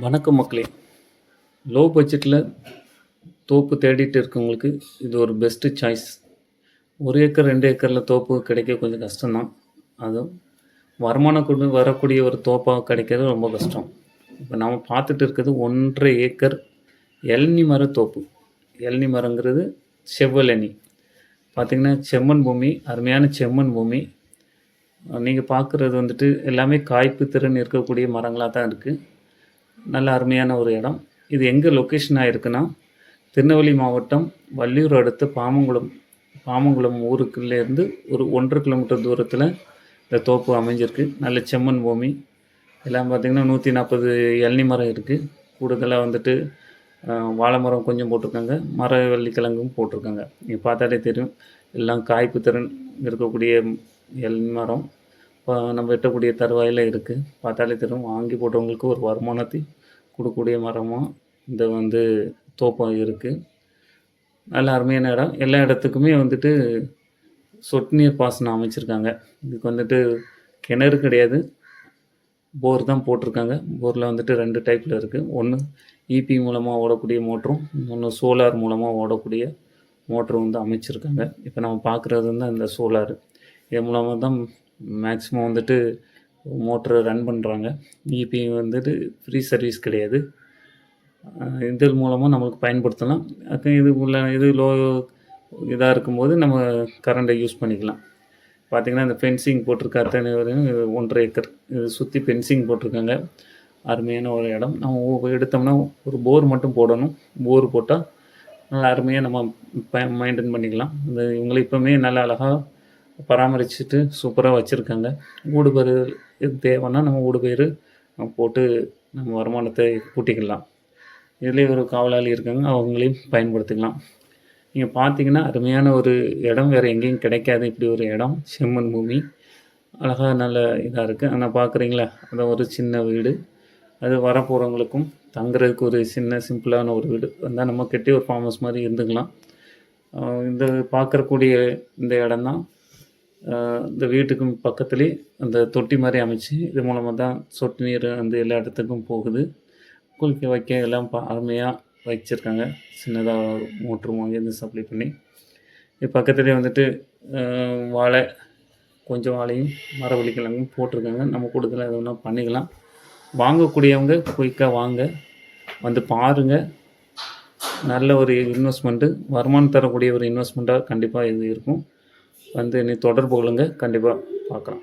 வணக்கம் மக்களே. லோ பட்ஜெட்டில் தோப்பு தேடிட்டு இருக்கவங்களுக்கு இது ஒரு பெஸ்ட்டு சாய்ஸ் ஒரு ஏக்கர் ரெண்டு ஏக்கரில் தோப்பு கிடைக்க கொஞ்சம் கஷ்டம்தான். அதுவும் வருமானம் கொண்டு வரக்கூடிய ஒரு தோப்பாக கிடைக்கிறது ரொம்ப கஷ்டம். இப்போ நாம் பார்த்துட்டு இருக்கிறது ஒன்றரை ஏக்கர் இளநி மர தோப்பு. இளநி மரங்கிறது செவ்வலனி பார்த்திங்கன்னா செம்மண் பூமி அருமையான செம்மண் பூமி. நீங்கள் பார்க்குறது வந்துட்டு எல்லாமே காய்ப்பு திறன் இருக்கக்கூடிய மரங்களாக தான் இருக்குது நல்ல அருமையான ஒரு இடம். இது எங்கே லொக்கேஷன் ஆகிருக்குன்னா திருநெல்வேலி மாவட்டம் வள்ளியூர் அடுத்த பாமங்குளம். பாமங்குளம் ஊருக்குள்ளேருந்து ஒரு ஒன்றரை கிலோமீட்டர் தூரத்தில் இந்த தோப்பு அமைஞ்சிருக்கு. நல்ல செம்மண் பூமி. எல்லாம் பார்த்திங்கன்னா நூற்றி நாற்பது இளநி மரம் இருக்குது கூடுதலாக வந்துட்டு வாழை மரம் கொஞ்சம் போட்டிருக்காங்க. மர வள்ளிக்கிழங்கும் போட்டிருக்காங்க. நீங்கள் பார்த்தாலே தெரியும். எல்லாம் காய்ப்பு திறன் இருக்கக்கூடிய இளநி மரம். நம்ம வெட்டக்கூடிய தருவாயில் இருக்குது பார்த்தாலே தெரியும். வாங்கி போட்டவங்களுக்கு ஒரு வருமானத்தை கொடுக்கக்கூடிய மரமாக இந்த வந்து தோப்பம் இருக்குது நல்ல அருமையான இடம். எல்லா இடத்துக்குமே வந்துட்டு சொட்டு நீர் பாசனம் அமைச்சிருக்காங்க. இதுக்கு வந்துட்டு கிணறு கிடையாது. போர் தான் போட்டிருக்காங்க. போரில் வந்துட்டு ரெண்டு டைப்பில் இருக்குது ஒன்று இபி மூலமாக ஓடக்கூடிய மோட்டரும் இன்னொன்று சோலார் மூலமாக ஓடக்கூடிய மோட்டரும் வந்து அமைச்சிருக்காங்க. இப்போ நம்ம பார்க்குறது வந்து இந்த சோலார். இது மூலமாக தான் மேக்ஸிமம் வந்துட்டு மோட்டரை ரன் பண்ணுறாங்க இபி வந்துட்டு ஃப்ரீ சர்வீஸ் கிடையாது. இதன் மூலமாக நம்மளுக்கு பயன்படுத்தலாம். அது இது உள்ள இது லோ இதாக இருக்கும்போது நம்ம கரண்ட்டை யூஸ் பண்ணிக்கலாம். பார்த்திங்கன்னா இந்த ஃபென்சிங் போட்டிருக்க அத்தனை வரையும் இது ஒன்றரை ஏக்கர். இது சுற்றி ஃபென்சிங் போட்டிருக்காங்க. அருமையான ஒரு இடம். நம்ம எடுத்தோம்னா ஒரு போர் மட்டும் போடணும். போர் போட்டால் நல்லா அருமையாக நம்ம மெயின்டைன் பண்ணிக்கலாம். இந்த இவங்களை இப்போவுமே நல்லா அழகாக பராமரிச்சுட்டு சூப்பராக வச்சுருக்காங்க. ஊடு பயிர் தேவைன்னா நம்ம ஊடு பயிர் போட்டு நம்ம வருமானத்தை கூட்டிக்கலாம். இதுலேயே ஒரு காவலாளி இருக்காங்க அவங்களையும் பயன்படுத்திக்கலாம். நீங்கள் பார்த்தீங்கன்னா அருமையான ஒரு இடம் வேறு எங்கேயும் கிடைக்காது இப்படி ஒரு இடம் செம்மண் பூமி. அழகாக நல்ல இதாக இருக்குது ஆனால் பார்க்குறீங்களா அது ஒரு சின்ன வீடு. அது வரப்போகிறவங்களுக்கும் தங்குறதுக்கு ஒரு சின்ன சிம்பிளான ஒரு வீடு. வந்தால் நம்ம கட்டி ஒரு ஃபார்ம் ஹவுஸ் மாதிரி இருந்துக்கலாம். இந்த பார்க்கக்கூடிய இந்த இடம்தான் தான் இந்த வீட்டுக்கும் பக்கத்துலேயே அந்த தொட்டி மாதிரி அமைச்சு இது மூலமாக தான் சொட்டு நீர் வந்து எல்லா இடத்துக்கும் போகுது. குளிக்க வைக்க எல்லாம் அருமையாக வச்சுருக்காங்க. சின்னதாக மோட்ரு வாங்கி சப்ளை பண்ணி. இது பக்கத்துலேயே வந்துட்டு வாழை கொஞ்சம் வாழையும் மரவள்ளிக்கிழங்கும் போட்டிருக்காங்க. நம்ம கூடுதலாக எது வேணால் பண்ணிக்கலாம். வாங்கக்கூடியவங்க குயிக்காக வாங்க. வந்து பாருங்கள் நல்ல ஒரு இன்வெஸ்ட்மெண்ட்டு வருமானம் தரக்கூடிய ஒரு இன்வெஸ்ட்மெண்ட்டாக கண்டிப்பாக இது இருக்கும். வந்து நீ தொடர்பு கொள்ளுங்க. கண்டிப்பாக பார்க்கலாம்.